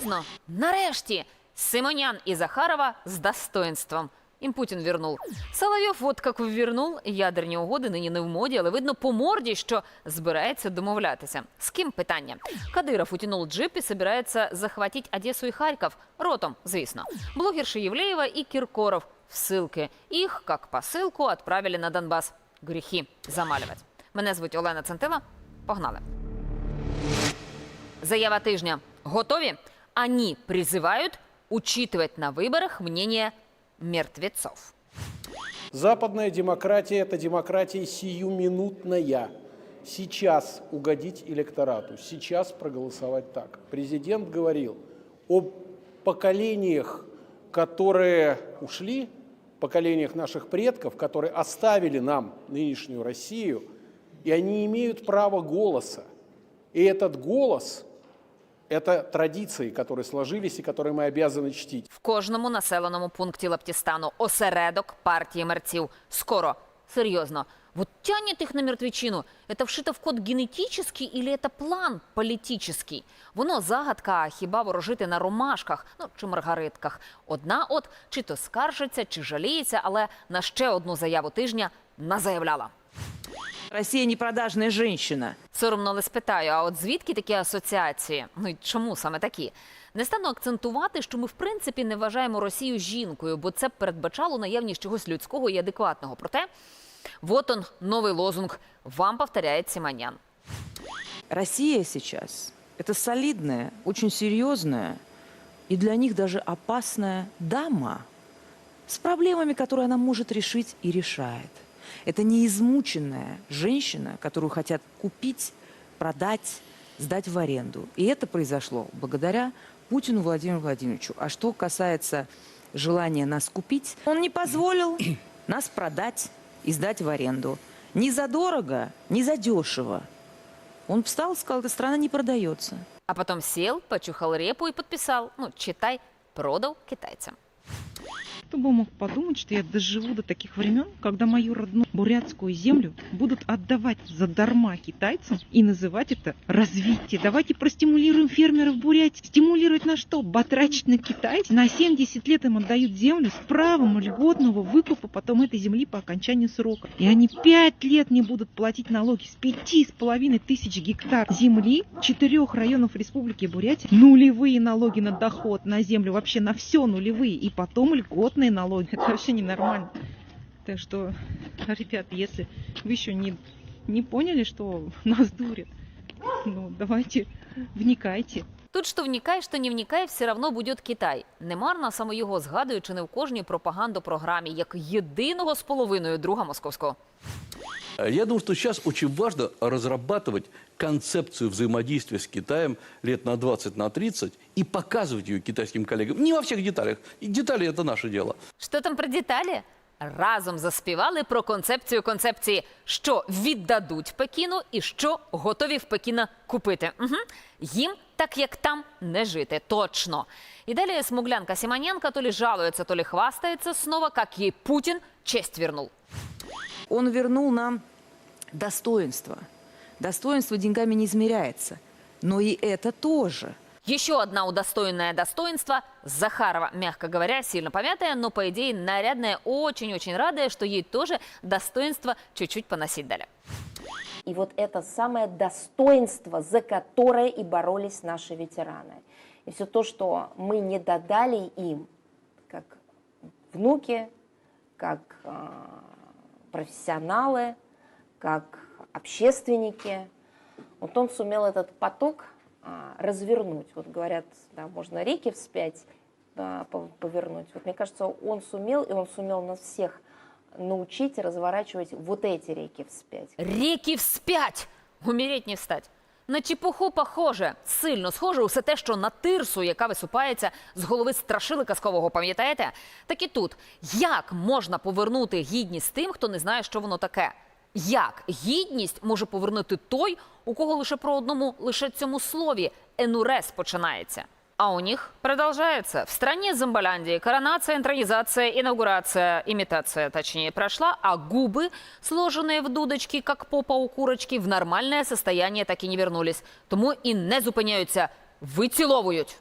Серйозно? Нарешті Симонян і Захарова з достоинством. Им Путін вернул. Соловйов от як вернул. Ядерні угоди нині не в моді, але видно по морді, що збирається домовлятися. З ким питання? Кадиров утянул джип і собирається захватить Одесу і Харків. Ротом, звісно. Блогерши Євлеєва і Кіркоров в ссылки. Їх, як посилку, відправили на Донбас. Гріхи замалювати. Мене звуть Олена Центила. Погнали. Заява тижня. Готові? Они призывают учитывать на выборах мнение мертвецов. Западная демократия – это демократия сиюминутная. Сейчас угодить электорату, сейчас проголосовать так. Президент говорил о поколениях, которые ушли, поколениях наших предков, которые оставили нам нынешнюю Россию, и они имеют право голоса. И этот голос – это традиции, которые сложились и которые мы обязаны чтить. В кожному населеному пункті Лаптістану осередок партії мерців. Скоро. Серйозно. Вот тянет их на мертвечину. Это вшито в код генетический или это план политический? Воно загадка, а хіба ворожити на ромашках, ну чи маргаритках. Одна от чи то скаржиться, чи жаліється, але на ще одну заяву тижня назаявляла. Россия не продажная женщина. Соромно але спитаю, а от звідки такі асоціації? Ну і чому саме такі? Не стану акцентувати, що ми в принципі не вважаємо Росію жінкою, бо це б передбачало наявність чогось людського і адекватного. Проте, вот он новий лозунг. Вам повторяє Сіманян. Россия сейчас – это солидная, очень серьезная и для них даже опасная дама с проблемами, которые она может решить и решает. Это не измученная женщина, которую хотят купить, продать, сдать в аренду. И это произошло благодаря Путину Владимиру Владимировичу. А что касается желания нас купить, он не позволил нас продать и сдать в аренду. Ни за дорого, ни за дешево. Он встал и сказал, эта страна не продается. А потім сел, почухав репу і підписав. Ну, читай, продав китайцям. Кто бы мог подумать, что я доживу до таких времен, когда мою родную бурятскую землю будут отдавать задарма китайцам и называть это развитие. Давайте простимулируем фермеров Бурятии. Стимулировать на что? Батрачить на Китай. На 70 лет им отдают землю с правом льготного выкупа потом этой земли по окончанию срока. И они 5 лет не будут платить налоги с пяти с половиной тысяч гектар земли четырех районов Республики Бурятия. Нулевые налоги на доход, на землю, вообще на все нулевые. И потом льготные налоги. Это вообще ненормально. Так что, ребят, если вы еще не, не поняли, что нас дурят, ну, давайте вникайте. Тут що вникай, що не вникай, все одно буде Китай. Немарно саме його згадують чи не в кожній пропагандопрограмі, як єдиного з половиною друга московського. Я думаю, что сейчас очень важно разрабатывать концепцию взаимодействия с Китаем лет на 20, на 30 и показывать ее китайским коллегам. Не во всех деталях. И детали – это наше дело. Що там про деталі? Разом заспівали про концепцію концепції, що віддадуть Пекіну і що готові в Пекіна купити. Угу. Їм так як там не жити, точно. І далі смуглянка Сіманенка то лі жалується, то лі хвастається снова, як їй Путін честь вернув. Он вернул нам достоинство. Достоинство деньгами не измеряется. Но и это тоже. Еще одна удостоенное достоинство – Захарова, мягко говоря, сильно помятая, но, по идее, нарядная, очень-очень радая, что ей тоже достоинство чуть-чуть поносить дали. И вот это самое достоинство, за которое и боролись наши ветераны. И все то, что мы не додали им, как внуки, как э, профессионалы, как общественники, вот он сумел этот поток развернуть. Вот говорят, да, можно реки вспять а, пов- повернуть. Вот мне кажется, он сумел, и он сумел нас всех научить разворачивать вот эти реки вспять. Ріки вспять! Умереть не встать. На чепуху похоже, сильно схоже усе те, що на тирсу, яка висупається з голови страшили казкового, пам'ятаєте? Так і тут. Як можна повернути гідність тим, хто не знає, що воно таке? Як гідність може повернути той, у кого лише про одному лише цьому слові енурез починається? А у них продолжается. В стране Зомболяндии коронация, интронизация, инаугурация, имитация, точнее, прошла, а губы, сложенные в дудочки, как попа у курочки, в нормальное состояние так и не вернулись. Тому і не зупиняються, виціловують.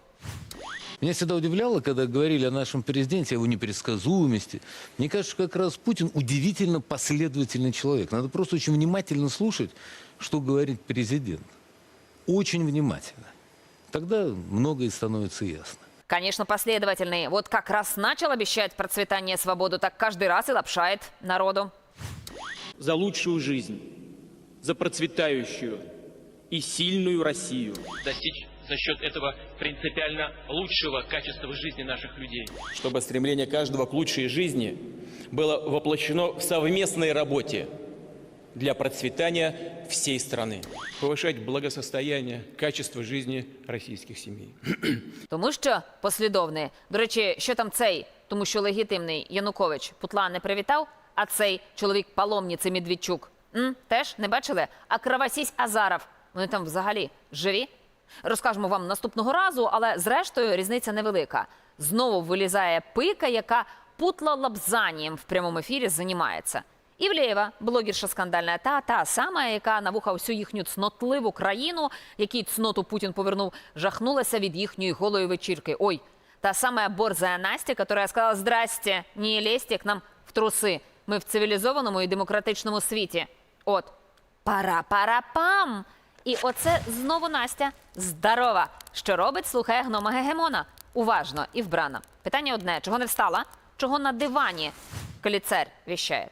Меня всегда удивляло, когда говорили о нашем президенте, о его непредсказуемости. Мне кажется, что как раз Путин удивительно последовательный человек. Надо просто очень внимательно слушать, что говорит президент. Очень внимательно. Тогда многое становится ясно. Конечно, последовательный. Вот как раз начал обещать процветание и свободу, так каждый раз и лапшает народу. за лучшую жизнь, за процветающую и сильную Россию. достичь за счет этого принципиально лучшего качества жизни наших людей. Чтобы стремление каждого к лучшей жизни было воплощено в совместной работе для процветания всей страны. Повышать благосостояние, качество жизни российских семей. Тому що послідовний. До речі, що там цей, тому що легітимний Янукович Путла не привітав, а цей чоловік паломниці Медведчук. М? Теж не бачили? А Кравасісь Азаров. Вони там взагалі живі? Розкажемо вам наступного разу, але зрештою різниця невелика. Знову вилізає пика, яка путла лапзанієм в прямому ефірі займається. Івлєєва, блогерша скандальна, та та сама, яка на вуха всю їхню цнотливу країну, якій цноту Путін повернув, жахнулася від їхньої голої вечірки. Ой, та самая борзая Настя, которая сказала «Здрасте, не лезьте к нам в труси. Ми в цивілізованому і демократичному світі». От, пара-пара-пам! І оце знову Настя здорова. Що робить, слухає гнома Гегемона. Уважно і вбрана. Питання одне: чого не встала? Чого на дивані коліцер віщає?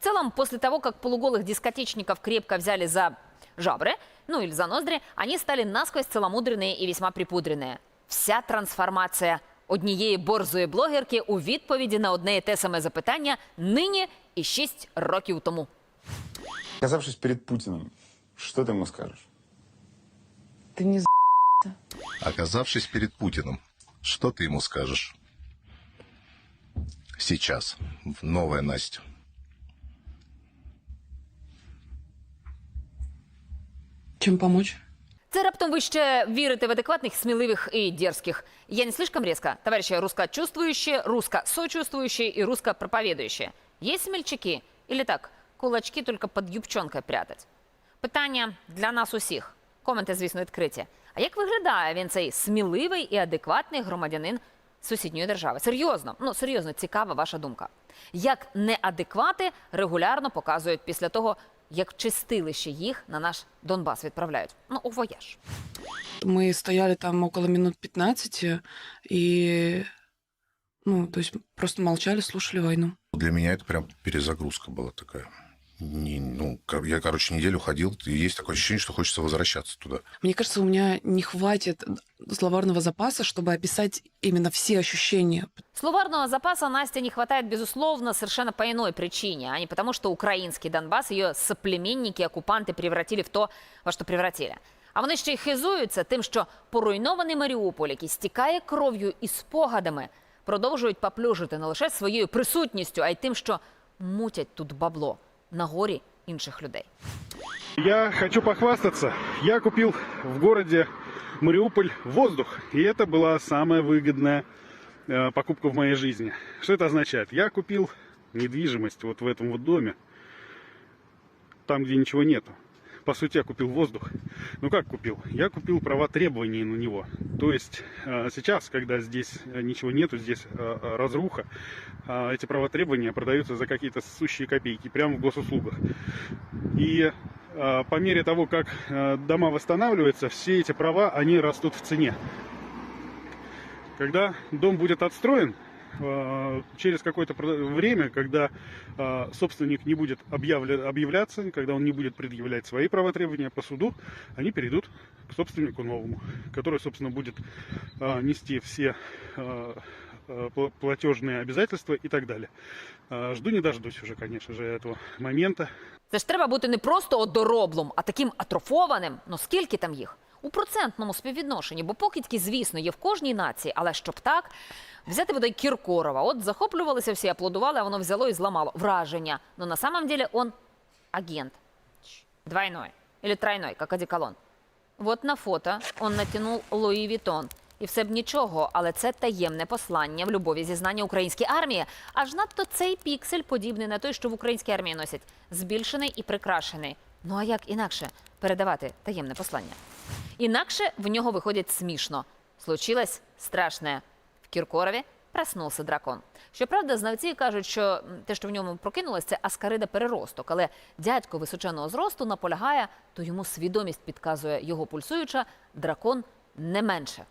В целом, после того, как полуголых дискотечников крепко взяли за жабры, ну или за ноздри, они стали насквозь целомудренные и весьма припудренные. Вся трансформація однієї борзої блогерки у відповіді на одне і те саме запитання нині і шість років тому. Оказавшись перед Путиным, что ты ему скажешь? Ты не Оказавшись перед Путиным, что ты ему скажешь? Сейчас. Новая Настя. Чем помочь? Це раптом ви ще вірите в адекватних, сміливих і дерзких. Я не слишком резко, товарищи русскочувствующие, русско-сочувствующие и русско-проповедующие. Есть смельчаки? Или так, кулачки только под юбчонкой прятать? Питання для нас усіх. Коменти, звісно, відкриті. А як виглядає він цей сміливий і адекватний громадянин сусідньої держави? Серйозно, ну серйозно, цікава ваша думка. Як неадеквати регулярно показують після того, як в чистилище їх на наш Донбас відправляють? Ну, у вояж. Мы стояли там около минут 15 и, ну, то есть просто молчали, слушали войну. Для меня это прям перезагрузка была такая. Не- ну, кор- я, короче, неделю ходил, и есть такое ощущение, что хочется возвращаться туда. Мне кажется, у меня не хватит словарного запаса, чтобы описать именно все ощущения. Словарного запаса Насте не хватает, безусловно, совершенно по иной причине, а не потому, что украинский Донбасс ее соплеменники-оккупанты превратили в то, во що превратили. А вони ще й хизуються тим, що поруйнований Маріуполь, який стікає кров'ю і спогадами, продовжують поплюжити не лише своєю присутністю, а й тим, що мутять тут бабло на горі інших людей. Я хочу похвастаться. Я купил в городе Мариуполь воздух. И это была самая выгодная э, покупка в моей жизни. Что это означает? Я купил недвижимость вот в этом вот доме. Там, где ничего нету. По сути, я купил воздух. Ну как купил? Я купил права требований на него. То есть э, сейчас, когда здесь э, ничего нету, здесь э, разруха, эти права требования продаются за какие-то сущие копейки прямо в госуслугах. И по мере того, как дома восстанавливаются, все эти права, они растут в цене. Когда дом будет отстроен, через какое-то время, когда э, собственник не будет объявля- объявляться, когда он не будет предъявлять свои права требования по суду, они перейдут к собственнику новому, который, собственно, будет э, нести все э, э, пла- платежные обязательства и так далее. Э, Жду не дождусь уже, конечно же, этого момента. Це ж треба бути не просто одороблом, а таким атрофованим. Ну скільки там їх? У процентному співвідношенні, бо покидьки, звісно, є в кожній нації, але щоб так, взяти бодай Кіркорова. От захоплювалися всі, аплодували, а воно взяло і зламало враження. Ну на самом деле он агент. Двойной. Или тройной, как одеколон. Вот на фото он натянув Луї Вітон. І все б нічого, але це таємне послання в любові зізнання українській армії. Аж надто цей піксель подібний на той, що в українській армії носять, збільшений і прикрашений. Ну а як інакше передавати таємне послання? Інакше в нього виходить смішно. случилось страшне. В Кіркорові проснувся дракон. Щоправда, знавці кажуть, що те, що в ньому прокинулось, це аскарида переросток. Але дядько височеного зросту наполягає, то йому свідомість підказує його пульсуюча, дракон не менше.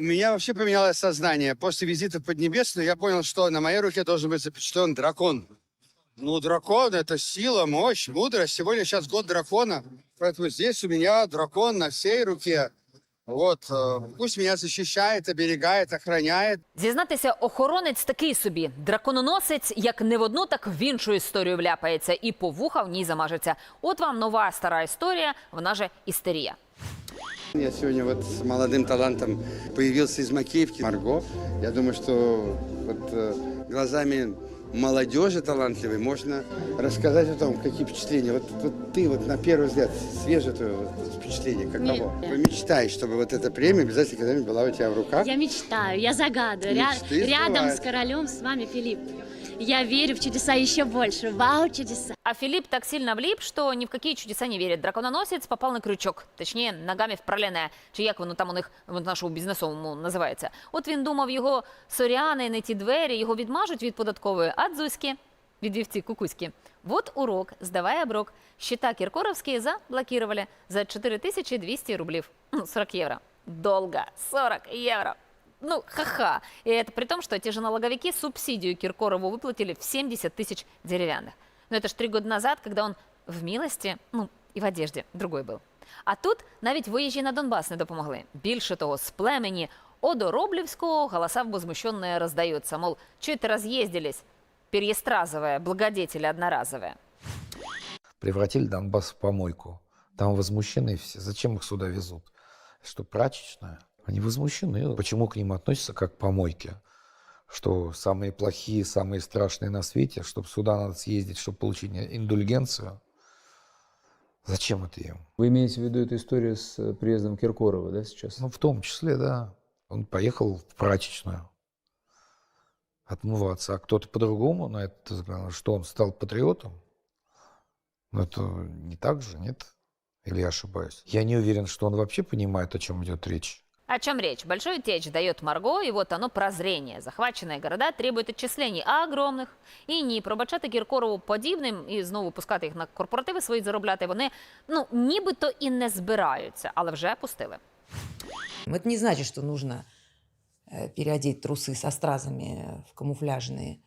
У меня вообще поменялось сознание. После визита в Поднебесную я понял, что на моей руке должен быть запечатлен дракон. Ну, дракон — это сила, мощь, мудрость. Сегодня сейчас год дракона, поэтому здесь у меня дракон на всей руке. Вот, э, пусть меня защищает, оберегает, охраняет. Зізнатися, охоронець такий собі дракононосець, як не в одну, так в іншу історію вляпається і по вуха в ній замажеться. От вам нова стара історія, вона же істерія. Я сегодня вот с молодым талантом появился из Макеевки. Марго, я думаю, что вот э, глазами молодежи талантливой можно рассказать о том, какие впечатления. Вот, вот ты вот на первый взгляд свежее твое вот впечатление, каково? Вы мечтаете, чтобы вот эта премия обязательно когда-нибудь была у тебя в руках? Я мечтаю, я загадываю. Ря- Мечты рядом сбываются. с королем, с вами, Филипп. Я верю в чудеса еще больше. Вау, чудеса. А Филипп так сильно влип, что ни в какие чудеса не верит. Дракононосець попав на крючок, точніше, ногами в пролене, чи як воно там у них в нашому бізнесовому називається. От він думав, його соряни, не ті двері, його відмажуть від податкової, а дзузьки від вівці кукуськи. Вот урок, сдавай оброк. Счета Киркоровские заблокировали за 4200 рублей. Ну, 40 евро. Долго. 40 евро. Ну, ха-ха. И это при том, что те же налоговики субсидию Киркорову выплатили в 70 тысяч деревянных. Но это ж три года назад, когда он в милости, ну, і в одежді, другой був. А тут навіть виїжджі на Донбас не допомогли. Більше того, з племені Одороблівського голоса возмущенные роздаються. Мол, что это разъездились? Переестразовые, благодетели одноразовые. превратили Донбасс в помойку. Там возмущены все. Зачем их сюда везут? Что, прачечная? Они возмущены. Почему к ним относятся как к помойке? Что самые плохие, самые страшные на свете, чтобы сюда надо съездить, чтобы получить индульгенцию? Зачем это им? Вы имеете в виду эту историю с э, приездом Киркорова, да, сейчас? Ну, в том числе, да. Он поехал в прачечную отмываться, а кто-то по-другому на это взглянул, что он стал патриотом. Но это не так же, нет? Или я ошибаюсь? Я не уверен, что он вообще понимает, о чем идет речь. О чем речь? Большой течь дает Марго, и вот оно прозрение. Захваченные города требуют отчислений огромних. І ні, пробачати Кіркорову подібним і знову пускати їх на корпоративи свої заробляти вони, ну, нібито і не збираються, але вже пустили. Это не значит, что нужно э, переодеть трусы со стразами в камуфляжный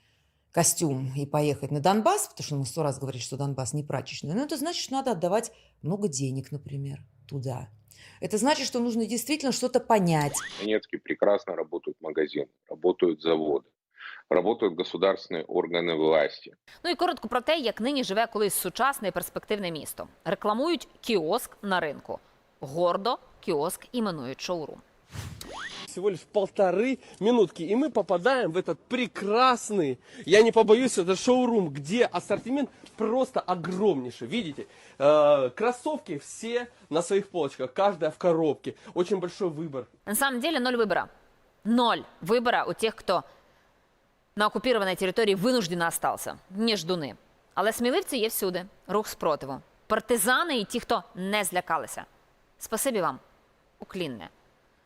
костюм и поехать на Донбасс, потому что мы сто раз говорили, что Донбасс не прачечный. Но это значит, что надо отдавать много денег, например, туда. Это значит, что нужно действительно что-то понять. В Донецке прекрасно работают магазины, работают заводы, работают государственные органы власти. Ну і коротко про те, як нині живе колись сучасне і перспективне місто. Рекламують кіоск на ринку. Гордо кіоск іменують шоурум. всего лишь полторы минутки, и мы попадаем в этот прекрасный, я не побоюсь, это шоурум, где ассортимент просто огромнейший. Видите, Э, кроссовки все на своих полочках, каждая в коробке, очень большой выбор. На самом деле ноль выбора. Ноль выбора у тех, кто на окупованій території винуждено остался. Не ждуни. Але сміливці є всюди. Рух спротиву. Партизани і ті, хто не злякалися. Спасибі вам. Уклінне.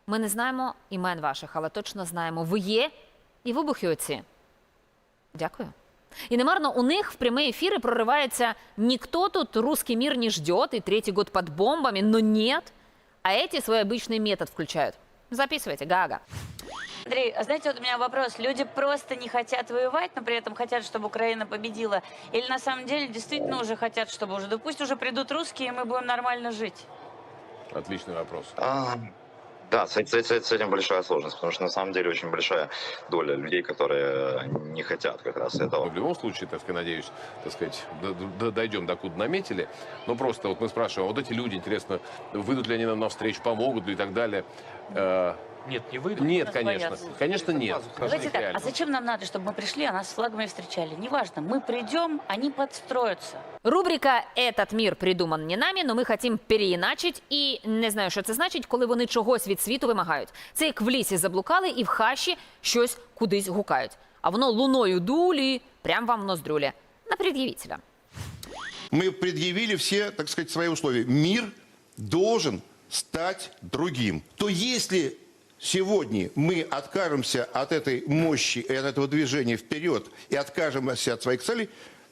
Ми не знаємо імен ваших, але точно знаємо, ви є і вибухи оці. Дякую. І немарно у них в прямі ефіри проривається «Никто тут русский мир не ждет, и третий год под бомбами, но нет». А эти свой обычный метод включают. Записывайте, гага. Андрей, а знаете, вот у меня вопрос. Люди просто не хотят воевать, но при этом хотят, чтобы Украина победила? Или на самом деле действительно уже хотят, чтобы уже, да пусть уже придут русские, и мы будем нормально жить? Отличный вопрос. Да, с, с- с- этим большая сложность, потому что на самом деле очень большая доля людей, которые не хотят как раз этого. В любом случае, так сказать, надеюсь, так сказать, дойдем до куда наметили. Но просто вот мы спрашиваем, а вот эти люди, интересно, выйдут ли они нам навстречу, помогут ли и так далее. Э, Нет, не выйдут. Нет, Нас конечно. боятся. Конечно, нет. Давайте Их так, реально. а зачем нам надо, чтобы мы пришли, а нас с флагами встречали? Неважно, мы придем, они подстроятся. Рубрика «Этот мир придуман не нами, но ми хотім переіначить» і не знаю, що це значить, коли вони чогось від світу вимагають. Це як в лісі заблукали і в хащі щось кудись гукають. А воно луною дулі, прям вам в ноздрюлі. На пред'явителя. мы предъявили все, так сказать, свои условия. Мир должен стать другим. То если сегодня мы откажемся от этой мощи и от этого движения вперед и откажемся от своих целей,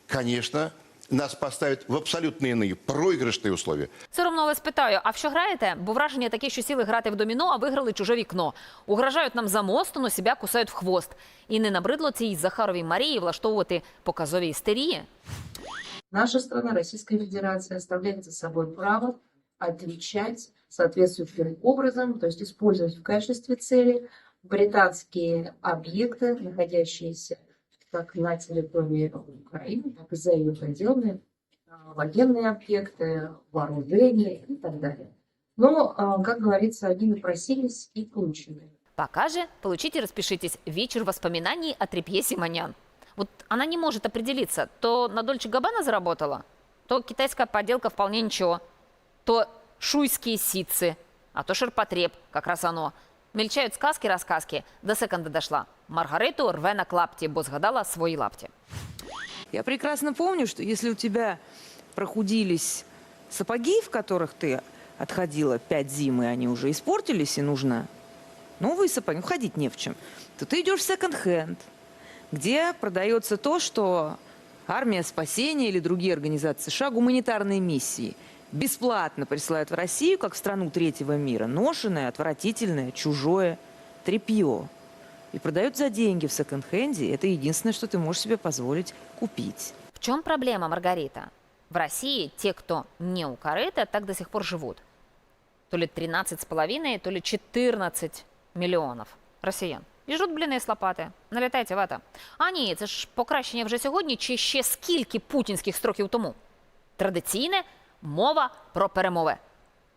конечно, нас поставят в абсолютно иные проигрышные условия. Соромно вас питаю, а в що граєте? Бо враження таке, що сіли грати в доміно, а виграли чуже вікно. Угрожають нам за мост, но себе кусають в хвост. І не набридло цій Захаровій Марії влаштовувати показові істерії? Наша страна, Российская Федерация, оставляет за собой право отвечать соответствующим образом, то есть использовать в качестве цели британские объекты, находящиеся как на территории Украины, так и за ее пределами, военные объекты, вооружения и так далее. Но, а, как говорится, они напросились и получили. Пока же получите, распишитесь. Вечер воспоминаний о трепье Симонян. Вот она не может определиться, то на Дольче Габбана заработала, то китайская подделка вполне ничего, то шуйские ситцы, а то ширпотреб, как раз оно. Мельчають сказки-рассказки, до секонда дошла. Маргариту рве на клапті, бо згадала свої лапті. Я прекрасно помню, что если у тебя прохудились сапоги, в которых ты отходила пять зим, и они уже испортились, и нужно новые сапоги, ну, ходить не в чем, то ты идешь в секонд-хенд, где продается то, что армия спасения или другие организации США, гуманитарные миссии, бесплатно присылают в Россию, как в страну третьего мира, ношеное, отвратительное, чужое тряпье. И продают за деньги в секонд-хенде. Это единственное, что ты можешь себе позволить купить. В чем проблема, Маргарита? В России те, кто не у корыта, так до сих пор живут. То ли 13,5, то ли 14 мільйонів росіян. І жруть бліни з лопати. Налітайте в это. А ні, це ж покращення вже сьогодні чи ще скільки путінських строків тому? Традиційне мова про перемови.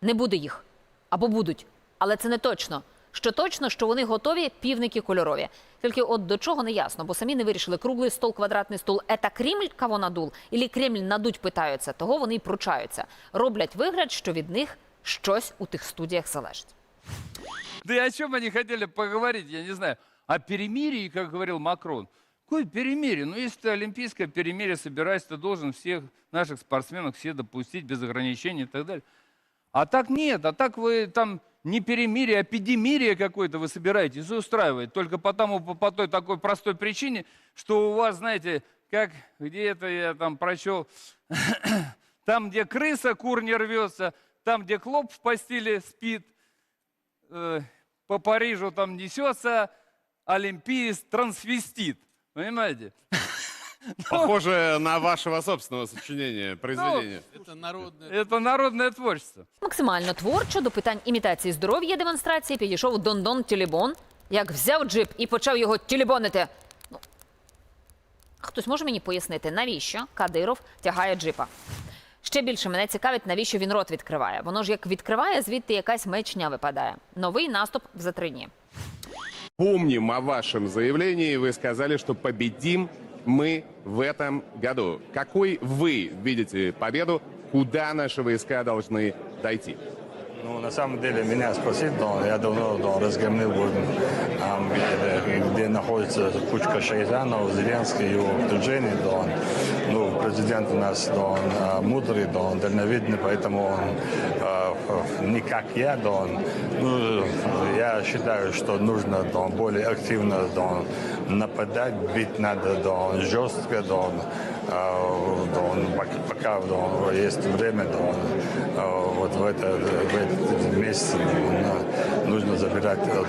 Не буде їх. Або будуть. Але це не точно. Що точно, що вони готові півники кольорові. Тільки от до чого не ясно, бо самі не вирішили круглий стол, квадратний стол. Ета Кремль кого надул? Ілі Кремль надуть питаються, того вони й пручаються. Роблять вигляд, що від них щось у тих студіях залежить. Да и о чем они хотели поговорить, я не знаю. О перемирии, как говорил Макрон. Какое перемирие? Ну, если ты олимпийское перемирие собираешься, ты должен всех наших спортсменов все допустить без ограничений и так далее. А так нет, а так вы там не перемирие, а эпидемирие какое-то вы собираетесь устраивать. Только потому, по, по той такой простой причине, что у вас, знаете, как где-то я там прочел, там, где крыса, кур не рвется, там, где клоп в постели спит, э, по Парижу там несется олимпиец трансвестит. Понимаете? Похоже на вашего собственного сочинения, произведения. Это народное... Это народное творчество. Максимально творчо до питань імітації здоров'я демонстрації підійшов Дондон Тілібон, як взяв джип і почав його тілібонити. Ну, хтось може мені пояснити, навіщо Кадиров тягає джипа? Ще більше мене цікавить, навіщо він рот відкриває. Воно ж як відкриває, звідти якась мечня випадає. Новий наступ за три дні. Помним о вашем заявлении. Вы сказали, что победим мы в этом году. Какой вы видите победу? Куда наши войска должны дойти? Ну, на самом деле, меня спросить, да, я давно да, разгромил вот, ам, где, где находится кучка шайтанов, Зеленский его окружение, да, он, ну, президент у нас, да, он а, мудрый, да, он дальновидный, поэтому он а, ф- не как я, да, он, ну, я считаю, что нужно, да, более активно, да, нападать, бить надо, да, жестко, да, а, да, пока да, есть время, да, он, вот в, это, в этот месяц да, нужно забирать да,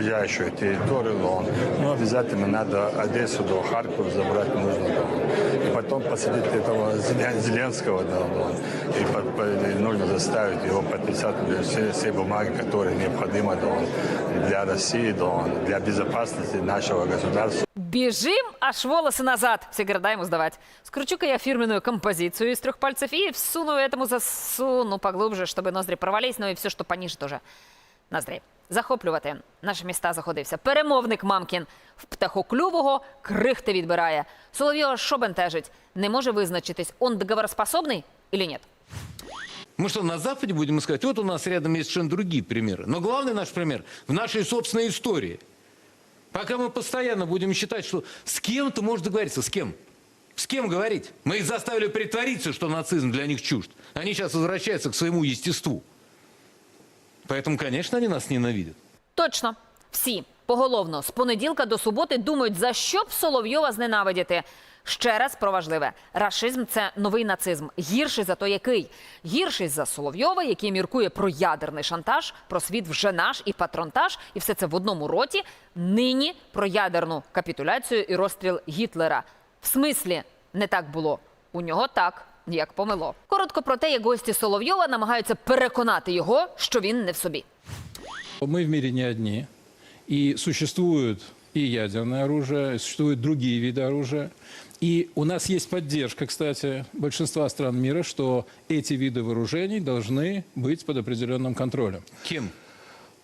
ближайшую территорию. Да, ну, обязательно надо Одессу до Харькова забрать нужно. Да, и потом посадить этого Зелен- Зеленского, да, да, и, по- по- и нужно заставить его подписать все, все бумаги, которые необходимы да, для России, да, для безопасности нашего государства. Біжим, аж волоси назад. Всі города ему сдавать. Скручу-ка я фирменную композицию из трех пальцев и всуну этому засуну поглубже, чтобы ноздри порвались, ну и все, что пониже тоже. Ноздрі. Захоплювати наші міста заходився. Перемовник Мамкін в птахоклювого крихти відбирає. Соловйова що бентежить? Не може визначитись, он договороспособний или нет? Мы что, на Западе будем искать? Вот у нас рядом есть совершенно другие примеры. Но главный наш пример в нашей собственной истории. Пока мы постоянно будем считать, что с кем-то можно договориться, с кем? С кем говорить? Мы их заставили притвориться, что нацизм для них чужд. Они сейчас возвращаются к своему естеству. Поэтому, конечно, они нас ненавидят. Точно, всі поголовно з понеділка до суботи думають, за що б Соловйова зненавидіти. Ще раз про важливе: рашизм це новий нацизм. Гірший за то який? Гірший за Соловйова, який міркує про ядерний шантаж, про світ вже наш і патронтаж, і все це в одному роті. Нині про ядерну капітуляцію і розстріл Гітлера. В смислі не так було. У нього так, як помило. Коротко про те, як гості Соловйова намагаються переконати його, що він не в собі. Мы в мире не одни. И существует и ядерное оружие, и существуют другие виды оружия. И у нас есть поддержка, кстати, большинства стран мира, что эти виды вооружений должны быть под определенным контролем. Кем?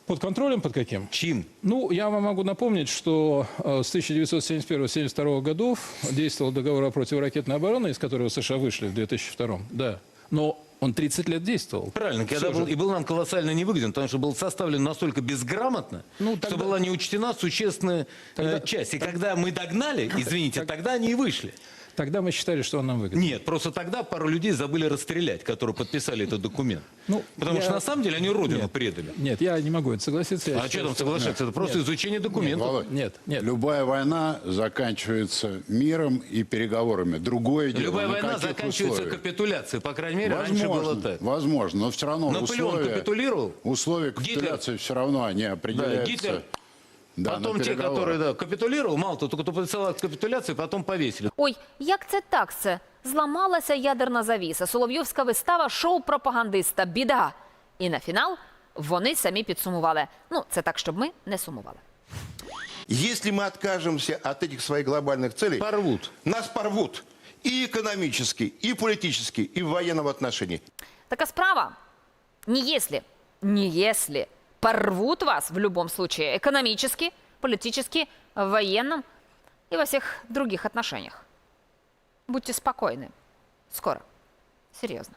Под контролем под каким? Чьим? Ну, я вам могу напомнить, что э, с 1971-1972 годов действовал договор о противоракетной обороне, из которого США вышли в 2002. Да. Но он 30 лет действовал. Правильно, когда Всё был, же. и был нам колоссально невыгоден, потому что был составлен настолько безграмотно, Ну, что тогда- была не учтена существенная э, Тогда- часть. И когда мы догнали, извините, тогда они и вышли. Тогда мы считали, что он нам выгоден. Нет, просто тогда пару людей забыли расстрелять, которые подписали этот документ. Ну, Потому я- что на самом деле они родину Нет. предали. Нет, я не могу это согласиться. Я А считаю, что там соглашаться? Это просто Нет. изучение документов. Володь, Нет, нет. Любая война заканчивается миром и переговорами. Другое дело. Любая на война заканчивается условиях? капитуляцией. По крайней мере, возможно, раньше было так. Возможно, но все равно Наполеон условия, капитулировал? условия Гитлер- капитуляции все равно они Да, определяются. Гитлер. да, потом на те, переговорах. которые да, капитулировал, мало того, только кто подписал акт капитуляции, потом повесили. Ой, як це так це? Зламалася ядерна завіса, Соловйовська вистава, шоу пропагандиста, біда. І на фінал вони самі підсумували. Ну, це так, щоб ми не сумували. Если мы откажемся от этих своих глобальных целей, порвут. нас порвут и экономически, и политически, и в военном отношении. Така справа. Не если, не если Порвут вас в любом случае экономически, политически, в военном и во всех других отношениях. Будьте спокойны. Скоро. Серьезно.